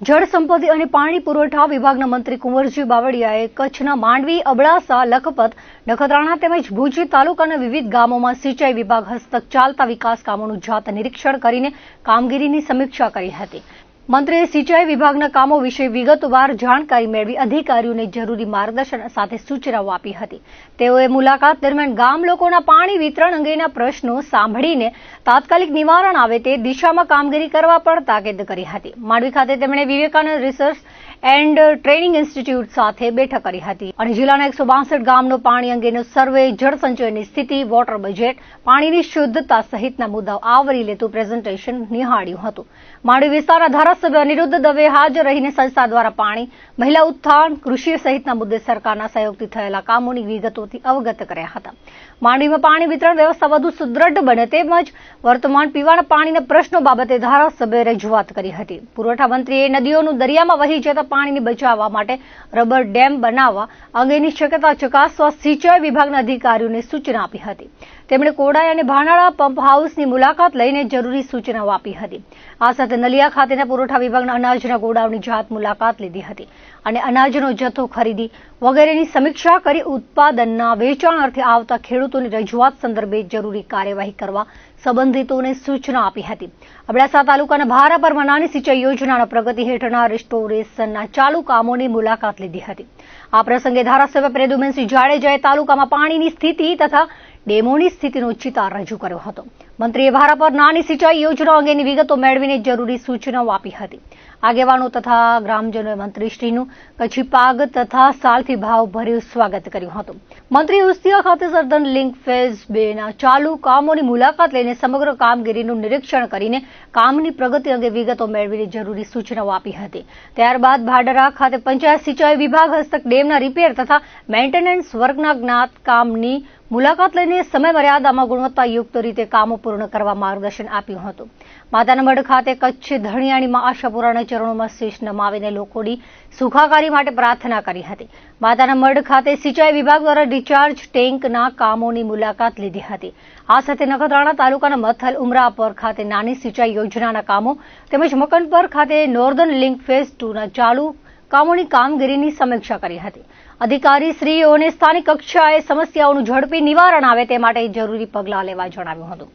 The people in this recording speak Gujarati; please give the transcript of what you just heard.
જળ સંપત્તિ અને પાણી પુરવઠા વિભાગના મંત્રી કુંવરજી બાવળિયાએ કચ્છના માંડવી, અબડાસા, લખપત, નખત્રાણા તેમજ ભુજ તાલુકાના વિવિધ ગામોમાં સિંચાઈ વિભાગ હસ્તક ચાલતા વિકાસ કામોનું જાત નિરીક્ષણ કરીને કામગીરીની સમીક્ષા કરી હતી. મંત્રીએ સિંચાઈ વિભાગના કામો વિશે વિગતવાર જાણકારી મેળવી અધિકારીઓને જરૂરી માર્ગદર્શન સાથે સૂચનાઓ આપી હતી. તેઓએ મુલાકાત દરમિયાન ગામ લોકોના પાણી વિતરણ અંગેના પ્રશ્નો સાંભળીને તાત્કાલિક નિવારણ આવે તે દિશામાં કામગીરી કરવા પણ તાકીદ કરી હતી. માંડવી ખાતે તેમણે Vivekananda research and training institute સાથે બેઠક કરી હતી અને જિલ્લાના એકસો બાસઠ ગામનો પાણી અંગેનો સર્વે જળસંચયની સ્થિતિ, વોટર બજેટ, પાણીની શુદ્ધતા સહિતના મુદ્દાઓ આવરી લેતું પ્રેઝન્ટેશન નિહાળ્યું હતું. માંડવી વિસ્તારના ધારાસભ્ય અનિરુદ્ધ દવે હાજર રહીને સંસ્થા દ્વારા પાણી, મહિલા ઉત્થાન, કૃષિ સહિતના મુદ્દે સરકારના સહયોગથી થયેલા કામોની વિગતોથી અવગત કર્યા હતા. માંડવીમાં પાણી વિતરણ વ્યવસ્થા વધુ સુદ્રઢ બને તેમજ વર્તમાન પીવાના પાણીના પ્રશ્નો બાબતે ધારાસભ્યએ રજૂઆત કરી હતી. પુરવઠા મંત્રીએ નદીઓનું દરિયામાં વહી જતા પાણીને બચાવવા માટે રબર ડેમ બનાવવા અંગેની શક્યતા ચકાસવા સિંચાઈ વિભાગના અધિકારીઓને સૂચના આપી હતી. તેમણે કોડાઈ અને ભાનાળા પંપ હાઉસની મુલાકાત લઈને જરૂરી સૂચનાઓ આપી હતી. આ સાથે નલિયા ખાતેના પુરવઠા વિભાગના અનાજના ગોડાઉનની જાત મુલાકાત લીધી હતી અને અનાજનો જથ્થો ખરીદી વગેરેની સમીક્ષા કરી ઉત્પાદનના વેચાણ અર્થે આવતા ખેડૂતોની રજૂઆત સંદર્ભે જરૂરી કાર્યવાહી કરવા સંબંધિતોને સૂચના આપી હતી. અબડાસા તાલુકાના ભારાપરમાં નાની સિંચાઈ યોજનાના પ્રગતિ હેઠળના રિસ્ટોરેશનના ચાલુ કામોની મુલાકાત લીધી હતી. આ પ્રસંગે ધારાસભ્ય પ્રેદુમેનસિંહ જાડેજાએ તાલુકામાં પાણીની સ્થિતિ તથા ડેમોની સ્થિતિનો ચિતાર રજૂ કર્યો હતો. મંત્રીએ ભારા પર નાની સિંચાઈ યોજના અંગેની વિગતો મેળવીને જરૂરી સૂચનાઓ આપી હતી. આગેવાનો તથા ગ્રામજનોએ મંત્રીશ્રીનું કચ્છી પાગ તથા સાલથી ભાવભર્યું સ્વાગત કર્યું હતું. મંત્રી ઉસ્તિયા ખાતે સર્દન લિંક ફેઝ બે ના ચાલુ કામોની મુલાકાત લઈને સમગ્ર કામગીરીનું નિરીક્ષણ કરીને કામની પ્રગતિ અંગે વિગતો મેળવીને જરૂરી સૂચનાઓ આપી હતી. ત્યારબાદ ભાડરા ખાતે પંચાયત સિંચાઈ વિભાગ હસ્તક ડેમના રિપેર તથા મેન્ટેનન્સ વર્કના જ્ઞાત કામની મુલાકાત લઈને સમય મર્યાદામાં ગુણવત્તાયુક્ત રીતે કામો પૂર્ણ કરવા માર્ગદર્શન આપ્યું હતું. માતાના મઢ ખાતે કચ્છ ધણિયાણીમાં આશાપુરાના ચરણોમાં શીશ નમાવીને લોકોની સુખાકારી માટે પ્રાર્થના કરી હતી. માતાના મઢ ખાતે સિંચાઈ વિભાગ દ્વારા ડિસ્ચાર્જ ટેન્કના કામોની મુલાકાત લીધી હતી. આ સાથે નખત્રાણા તાલુકાના મથલ ઉમરાપર ખાતે નાની સિંચાઈ યોજનાના કામો તેમજ મકનપર ખાતે નોર્ધન લિંક ફેઝ ટુના ચાલુ કામોની કામગીરીની સમીક્ષા કરી હતી. અધિકારી શ્રીઓને સ્થાનિક કક્ષાએ સમસ્યાઓનું ઝડપી નિવારણ આવે તે માટે જરૂરી પગલાં લેવા જણાવ્યું હતું.